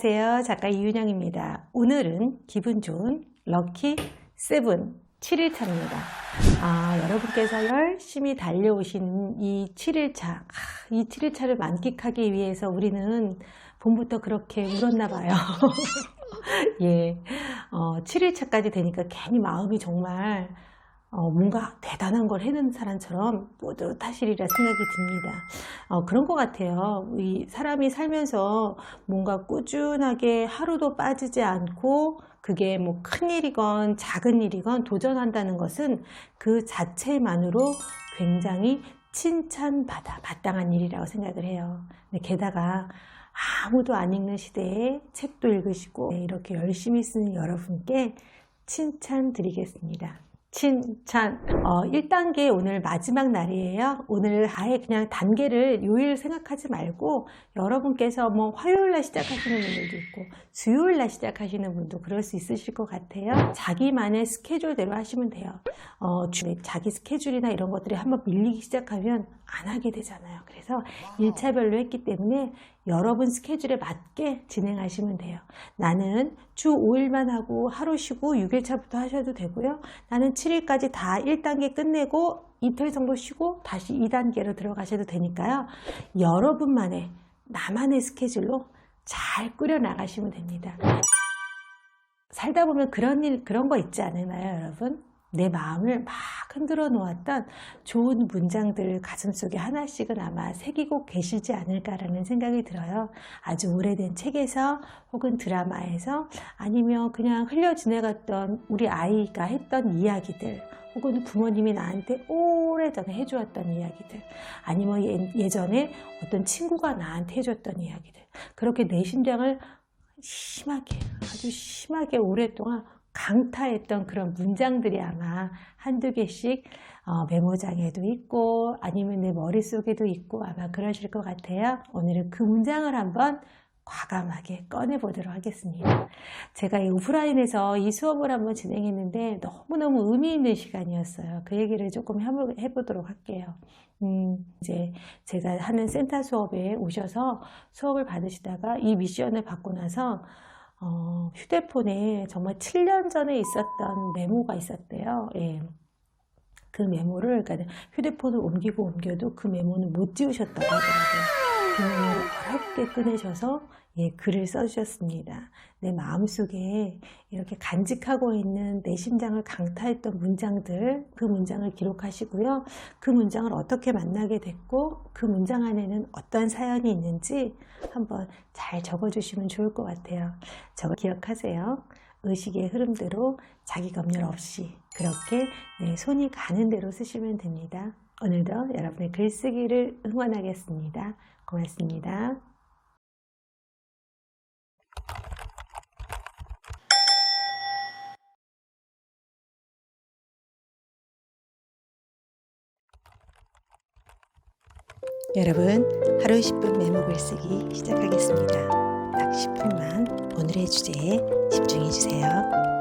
네, 안녕하세요. 작가 이윤영입니다. 오늘은 기분 좋은 럭키 세븐 7일차입니다. 아, 여러분께서 열심히 달려오신 이 7일차, 아, 이 7일차를 만끽하기 위해서 우리는 봄부터 그렇게 울었나 봐요. 예, 어, 7일차까지 되니까 괜히 마음이 정말 어, 뭔가 대단한 걸 해낸 사람처럼 뿌듯하시리라 생각이 듭니다. 어, 그런 것 같아요. 이 사람이 살면서 뭔가 꾸준하게 하루도 빠지지 않고 그게 뭐 큰 일이건 작은 일이건 도전한다는 것은 그 자체만으로 굉장히 칭찬받아 마땅한 일이라고 생각을 해요. 게다가 아무도 안 읽는 시대에 책도 읽으시고 이렇게 열심히 쓰는 여러분께 칭찬 드리겠습니다. 칭찬. 어, 1단계 오늘 마지막 날이에요. 오늘 아예 그냥 단계를 요일 생각하지 말고 여러분께서 뭐 화요일 날 시작하시는 분들도 있고 수요일 날 시작하시는 분도 그럴 수 있으실 것 같아요. 자기만의 스케줄대로 하시면 돼요. 어, 주- 자기 스케줄이나 이런 것들이 한번 밀리기 시작하면 안 하게 되잖아요. 그래서 1차별로 했기 때문에 여러분 스케줄에 맞게 진행하시면 돼요. 나는 주 5일만 하고 하루 쉬고 6일차부터 하셔도 되고요. 나는 7일까지 다 1단계 끝내고 이틀 정도 쉬고 다시 2단계로 들어가셔도 되니까요. 여러분만의 나만의 스케줄로 잘 꾸려 나가시면 됩니다. 살다 보면 그런 일, 그런 거 있지 않나요, 여러분? 내 마음을 막 흔들어 놓았던 좋은 문장들 가슴속에 하나씩은 아마 새기고 계시지 않을까라는 생각이 들어요. 아주 오래된 책에서 혹은 드라마에서 아니면 그냥 흘려 지나갔던 우리 아이가 했던 이야기들 혹은 부모님이 나한테 오래전에 해주었던 이야기들 아니면 예- 예전에 어떤 친구가 나한테 해줬던 이야기들 그렇게 내 심장을 심하게 아주 심하게 오랫동안 강타했던 그런 문장들이 아마 한두 개씩 어, 메모장에도 있고 아니면 내 머릿속에도 있고 아마 그러실 것 같아요. 오늘은 그 문장을 한번 과감하게 꺼내보도록 하겠습니다. 제가 이 오프라인에서 이 수업을 한번 진행했는데 너무너무 의미 있는 시간이었어요. 그 얘기를 조금 해보, 해보도록 할게요. 음, 이제 제가 하는 센터 수업에 오셔서 수업을 받으시다가 이 미션을 받고 나서 어, 휴대폰에 정말 7년 전에 있었던 메모가 있었대요. 예. 그 메모를, 그러니까 휴대폰을 옮기고 옮겨도 그 메모는 못 지우셨다고 하더라고요. 그 메모를 어렵게 꺼내셔서 예, 글을 써주셨습니다. 내 마음속에 이렇게 간직하고 있는 내 심장을 강타했던 문장들, 그 문장을 기록하시고요. 그 문장을 어떻게 만나게 됐고, 그 문장 안에는 어떤 사연이 있는지 한번 잘 적어주시면 좋을 것 같아요. 저거 기억하세요. 의식의 흐름대로 자기 검열 없이 그렇게 내 손이 가는 대로 쓰시면 됩니다. 오늘도 여러분의 글쓰기를 응원하겠습니다. 고맙습니다. 여러분, 하루 10분 메모 글쓰기 시작하겠습니다. 딱 10분만 오늘의 주제에 집중해 주세요.